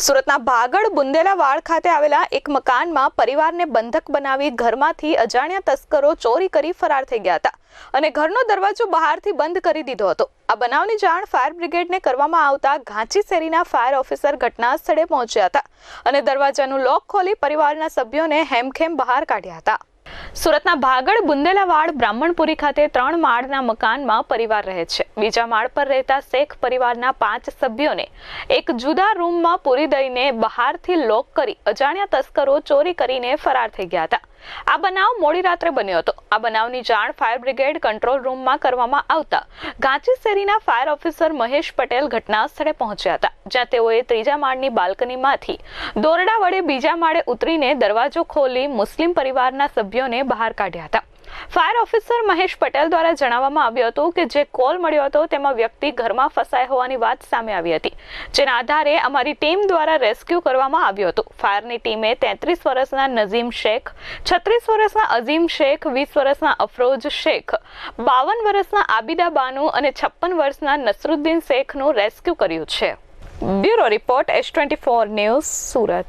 સુરતના ભાગળ બુંદેલાવાડ ખાતે આવેલા એક મકાનમાં પરિવારને બંધક બનાવી ઘરમાંથી અજાણ્યા તસ્કરો ચોરી કરી ફરાર થઈ ગયા હતા અને ઘરનો દરવાજો બહારથી બંધ કરી દીધો હતો. આ બનાવની જાણ ફાયર બ્રિગેડને કરવામાં આવતા ઘાંચી શેરીના ફાયર ઓફિસર ઘટના સ્થળે પહોંચ્યા હતા અને દરવાજાનું લોક ખોલી પરિવારના સભ્યોને હેમખેમ બહાર કાઢ્યા હતા. સુરતના ભાગળ બુંદેલાવાડ બ્રાહ્મણપુરી ખાતે ત્રણ માળના મકાનમાં પરિવાર રહે છે. બીજા માળ પર રહેતા શેખ પરિવારના પાંચ સભ્યોને એક જુદા રૂમમાં પૂરી દઈને બહારથી લોક કરી અજાણ્યા તસ્કરો ચોરી કરીને ફરાર થઈ ગયા હતા. આ બનાવ મોડી રાત્રે બન્યો હતો. આ બનાવની જાણ ફાયર બ્રિગેડ કંટ્રોલ રૂમમાં કરવામાં આવતા ગાંચી શેરીના ફાયર ઓફિસર મહેશ પટેલ ઘટના સ્થળે પહોંચ્યા હતા, જ્યાં તેઓએ ત્રીજા માળની બાલ્કનીમાંથી દોરડા વડે બીજા માળે ઉતરીને દરવાજો ખોલી મુસ્લિમ પરિવારના સભ્યોને બહાર કાઢ્યા હતા. ફાયર ઓફિસર મહેશ પટેલ દ્વારા જણાવવામાં આવ્યું હતું કે જે કોલ મળ્યો હતો તેમાં વ્યક્તિ ઘરમાં ફસાય હોવાની વાત સામે આવી હતી, જેના આધારે અમારી ટીમ દ્વારા રેસ્ક્યુ કરવામાં આવ્યું હતું. ફાયરની ટીમે તેત્રીસ વર્ષના નઝીમ શેખ, છત્રીસ વર્ષના અઝીમ શેખ, વીસ વર્ષના અફરોજ શેખ, બાવન વર્ષના આબિદા બાનુ અને છપ્પન વર્ષના નસરુદ્દીન શેખનું રેસ્ક્યુ કર્યું છે. Bureau report S twenty four news Surat.